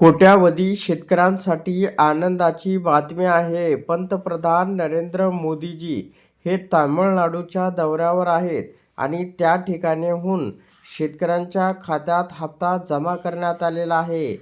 कोट्यावधी शेतकऱ्यांसाठी आनंदाची बातमी आहे. पंतप्रधान नरेंद्र मोदीजी हे तामिळनाडूच्या दौऱ्यावर आहेत आणि त्या ठिकाणीहून शेतकऱ्यांच्या खात्यात हप्ता जमा करण्यात आलेला आहे.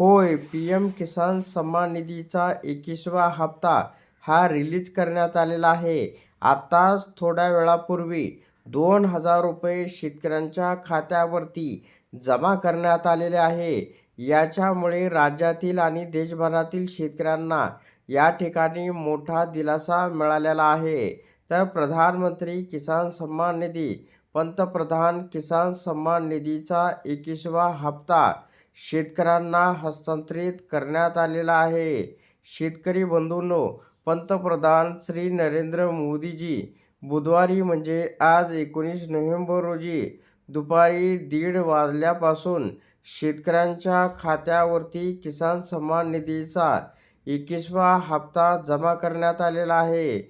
होय पी एम किसान सन्मान निधीचा एकवीसवा हप्ता हा रिलीज करण्यात आलेला आहे. आत्ताच थोड्या वेळापूर्वी दोन हजार रुपये शेतकऱ्यांच्या खात्यावरती जमा करण्यात आलेले आहे. याच्यामुळे राज्यातील आणि देशभरातील शेतकऱ्यांना या ठिकाणी मोठा दिलासा मिळालेला आहे. तर प्रधानमंत्री किसान सन्मान निधी पंतप्रधान किसान सन्मान निधीचा एकवीसवा हप्ता शेतकऱ्यांना हस्तांतरित करण्यात आलेला आहे. शेतकरी बंधूंनो पंतप्रधान श्री नरेंद्र मोदीजी बुधवारी म्हणजे आज एकोणीस नोव्हेंबर रोजी दुपारी दीड वाजल्यापासून शेतकऱ्यांच्या खात्यावरती किसान सन्मान निधीचा एकवीसवा हप्ता जमा करण्यात आलेला आहे.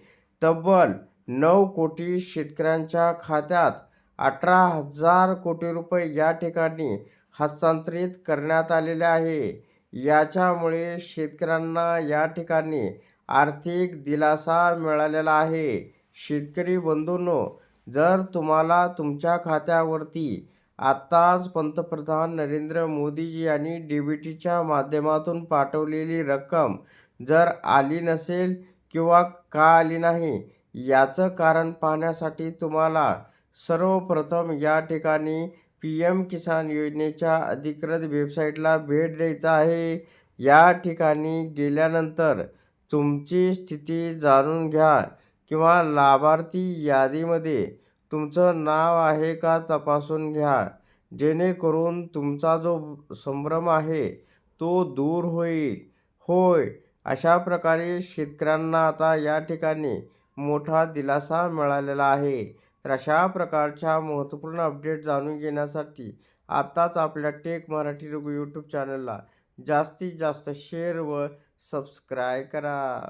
तब्बल नऊ कोटी शेतकऱ्यांच्या खात्यात अठरा हजार कोटी रुपये या ठिकाणी हस्तांतरित करण्यात आलेले आहे. याच्यामुळे शेतकऱ्यांना या ठिकाणी आर्थिक दिलासा मिळालेला आहे. शेतकरी बंधूंनो जर तुम्हाला तुमच्या खात्यावरती आत्ताच पंतप्रधान नरेंद्र मोदीजी यांनी डी बी टीच्या माध्यमातून पाठवलेली रक्कम जर आली नसेल किंवा का आली नाही याचं कारण पाहण्यासाठी तुम्हाला सर्वप्रथम या ठिकाणी पी एम किसान योजनेच्या अधिकृत वेबसाईटला भेट द्यायचा आहे. या ठिकाणी गेल्यानंतर तुमची स्थिती जाणून घ्या किंवा लाभार्थी यादीमध्ये तुमचं नाव आहे का तपासून घ्या. जेणेकरून तुमचा जो संभ्रम आहे तो दूर होईल. होय अशा प्रकारे शेतकऱ्यांना आता या ठिकाणी मोठा दिलासा मिळालेला आहे. तर अशा प्रकारच्या महत्त्वपूर्ण अपडेट जाणून घेण्यासाठी आत्ताच आपल्या टेक मराठी रघु यूट्यूब चॅनलला जास्तीत जास्त शेअर व सबस्क्राय करा.